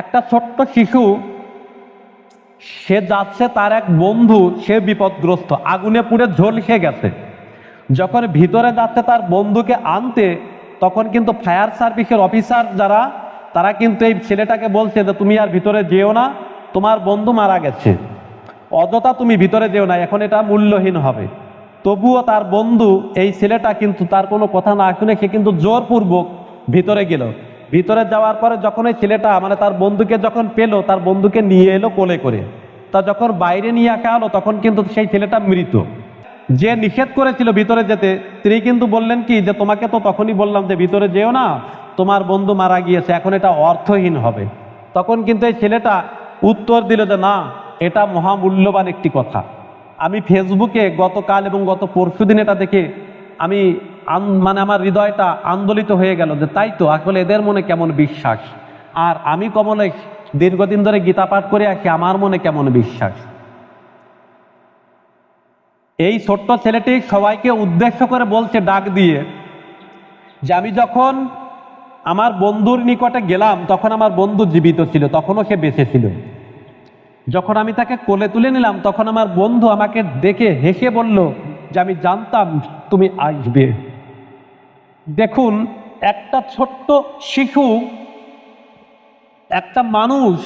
একটা ছোট্ট শিশু, সে যাচ্ছে তার এক বন্ধু, সে বিপদগ্রস্ত, আগুনে পুড়ে ঝলসে গেছে। যখন ভিতরে যাচ্ছে তার বন্ধুকে আনতে, তখন কিন্তু ফায়ার সার্ভিসের অফিসার যারা, তারা কিন্তু এই ছেলেটাকে বলছে যে, তুমি আর ভিতরে যেও না, তোমার বন্ধু মারা গেছে। অযথা তুমি ভিতরে যেও না, এখন এটা মূল্যহীন হবে। তবুও তার বন্ধু, এই ছেলেটা কিন্তু তার কোনো কথা না শুনে সে কিন্তু জোরপূর্বক ভিতরে গেল। ভিতরে যাওয়ার পরে যখন এই ছেলেটা মানে তার বন্ধুকে যখন পেল, তার বন্ধুকে নিয়ে এলো কোলে করে। তা যখন বাইরে নিয়ে আঁকা হলো তখন কিন্তু সেই ছেলেটা মৃত। যে নিষেধ করেছিল ভিতরে যেতে, তিনি কিন্তু বললেন কি, যে তোমাকে তো তখনই বললাম যে ভিতরে যেও না, তোমার বন্ধু মারা গিয়েছে, এখন এটা অর্থহীন হবে। তখন কিন্তু এই ছেলেটা উত্তর দিল যে না, এটা মহামূল্যবান একটি কথা। আমি ফেসবুকে গতকাল এবং গত পরশু দিন এটা দেখে আমি মানে আমার হৃদয়টা আন্দোলিত হয়ে গেল যে তাই তো, আসলে এদের মনে কেমন বিশ্বাস? আর আমি কমলে দীর্ঘদিন ধরে গীতা পাঠ করে আসি, আমার মনে কেমন বিশ্বাস? এই ছোট্ট ছেলেটি সবাইকে উদ্দেশ্য করে বলছে, ডাক দিয়ে যে আমি যখন আমার বন্ধুর নিকটে গেলাম, তখন আমার বন্ধু জীবিত ছিল, তখনও সে বেঁচে ছিল। যখন আমি তাকে কোলে তুলে নিলাম, তখন আমার বন্ধু আমাকে দেখে হেসে বলল যে আমি জানতাম তুমি আসবে। দেখুন, একটা ছোট্ট শিশু, একটা মানুষ,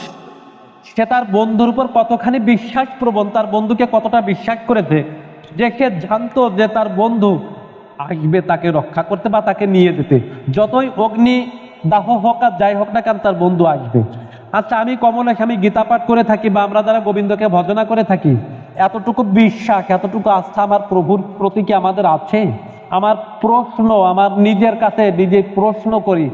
সে তার বন্ধুর উপর কতখানি বিশ্বাস প্রবণ, তার বন্ধুকে কতটা বিশ্বাস করেছে? যে সে জানতো যে তার বন্ধু আসবে তাকে রক্ষা করতে বা তাকে নিয়ে যেতে। যতই অগ্নি, দাহ হোক আর যাই হোক না কেন তার বন্ধু আসবে। আচ্ছা আমি কমলেশ আমি গীতা পাঠ করে থাকি বা আমরা যারা গোবিন্দকে ভজনা করে থাকি, এতটুকু বিশ্বাস, এতটুকু আস্থা আমার প্রভুর প্রতি কি আমাদের আছে? আমার প্রশ্ন আমার নিজের কাছে নিজে প্রশ্ন করি।